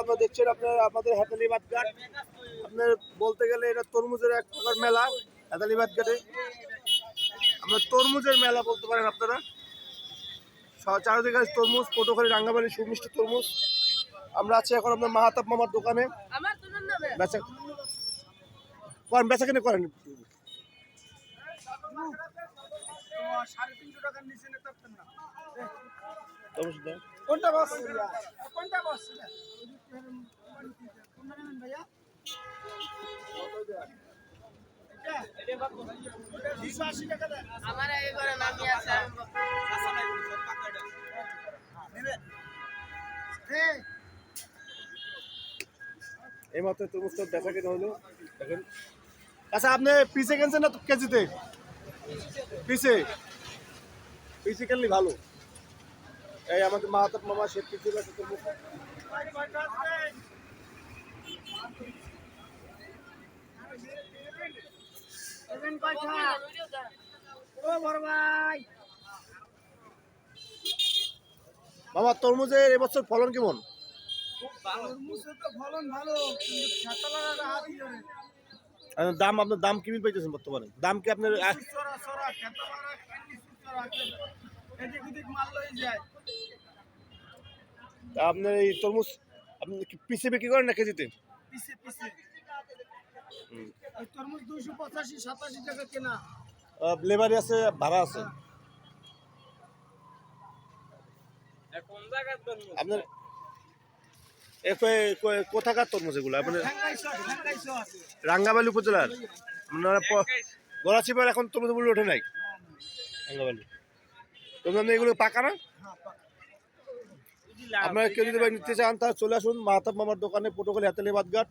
আপনারা দেখছেন আপনার আমাদের হাতালি বাদঘাট আপনার বলতে গেলে এটা তরমুজের এক প্রকার মেলা হাতালি বাদঘাটে আমরা তরমুজের মেলা বলতে পারেন আপনারা। চারিদিকে আছে তরমুজ পটুখালি রাঙ্গাবাড়ি সুমিষ্টি তরমুজ। আমরা আছি এখন আপনার মাহাতাব মামার দোকানে। বেচা করেন বেচা কিনে করেন। কোনটা বস? কোনটা বস? আমার আগে করে নামি আছে। এই মাত্র তরমুজটা বেচা কিনে হলো। দেখেন। আচ্ছা আপনি পিসে কিনছেন না কেজিতে? পিসে? পিসে কিনলে ভালো। এই আমাদের মাহাতাব মামা সে পিসে বেচে তরমুজ। মামা তরমুজের এবছর ফলন কেমন? আর দাম, আপনার দাম কিমিন পাইতেছেন বর্তমানে? দাম কি আপনার মাল যায়। আপনার এই তরমুজ আপনি কি পিসে বিক্রি করেন না কেজিতে? পিছে পিছে তরমুজ দুশো পঁচাশি সাতাশি টাকা কেনা। লেবারি আছে ভাড়া আছে। আপনার কোথাকার তরমুজ এগুলো? আপনার রাঙ্গাবালি উপজেলার? আপনারা প- এখন তরমুজ মূল্য ওঠে নাই। রাঙ্গাবালি। আপনি এগুলো পাকা না? আপনারা কেউ যদি নিতে চান তাহলে চলে আসুন মাহাতাব মামার দোকানে পটুখালি হাতালি বাদঘাট